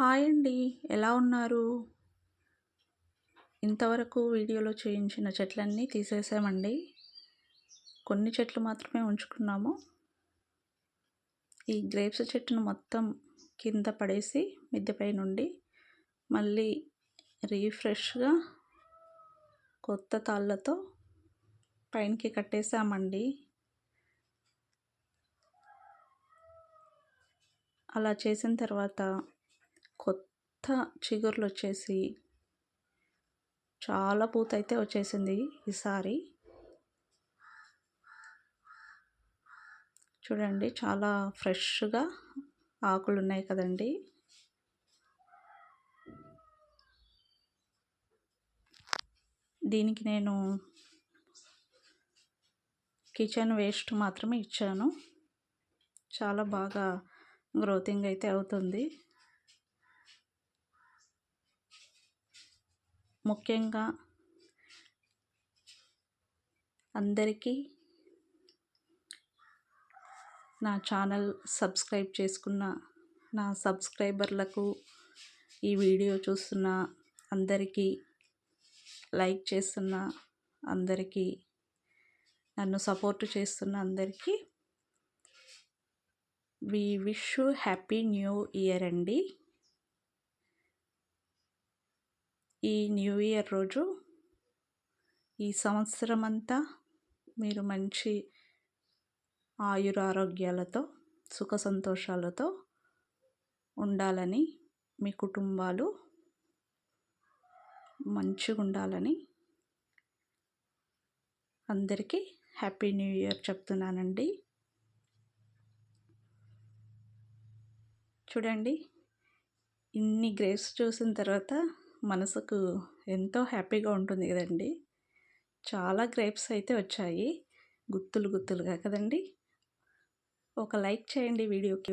Hi అండి. ఎలా ఉన్నారు? ఇంతవరకు వీడియోలో చేయించిన చెట్లన్నీ తీసేసామండి. కొన్ని చెట్లు మాత్రమే ఉంచుకున్నాము. ఈ గ్రేప్స్ చెట్టును మొత్తం కింద పడేసి మిద్దెపై నుండి మళ్ళీ రీఫ్రెష్గా కొత్త తాళ్ళతో పైనకి కట్టేసామండి. అలా చేసిన తర్వాత కొత్త చిగుర్లు వచ్చేసి చాలా పూత అయితే వచ్చేసింది ఈసారి చూడండి చాలా ఫ్రెష్గా ఆకులు ఉన్నాయి కదండి. దీనికి నేను కిచెన్ వేస్ట్ మాత్రమే ఇచ్చాను. చాలా బాగా గ్రోతింగ్ అయితే అవుతుంది. ముఖ్యంగా అందరికీ నా ఛానల్ సబ్స్క్రైబ్ చేసుకున్న నా సబ్స్క్రైబర్లకు ఈ వీడియో చూస్తున్న అందరికీ లైక్ చేస్తున్న అందరికీ నన్ను సపోర్ట్ చేస్తున్న అందరికీ we wish happy new year అండి. ఈ న్యూ ఇయర్ రోజు ఈ సంవత్సరం అంతా మీరు మంచి ఆయురారోగ్యాలతో సుఖ సంతోషాలతో ఉండాలని మీ కుటుంబాలు మంచిగా ఉండాలని అందరికీ హ్యాపీ న్యూ ఇయర్ చెప్తున్నానండి. చూడండి ఇన్ని గ్రేప్స్ చూసిన తర్వాత మనసుకు ఎంతో హ్యాపీగా ఉంటుంది కదండి. చాలా గ్రేప్స్ అయితే వచ్చాయి. గుత్తులు గుత్తులుగా కదండి. ఒక లైక్ చేయండి వీడియోకి.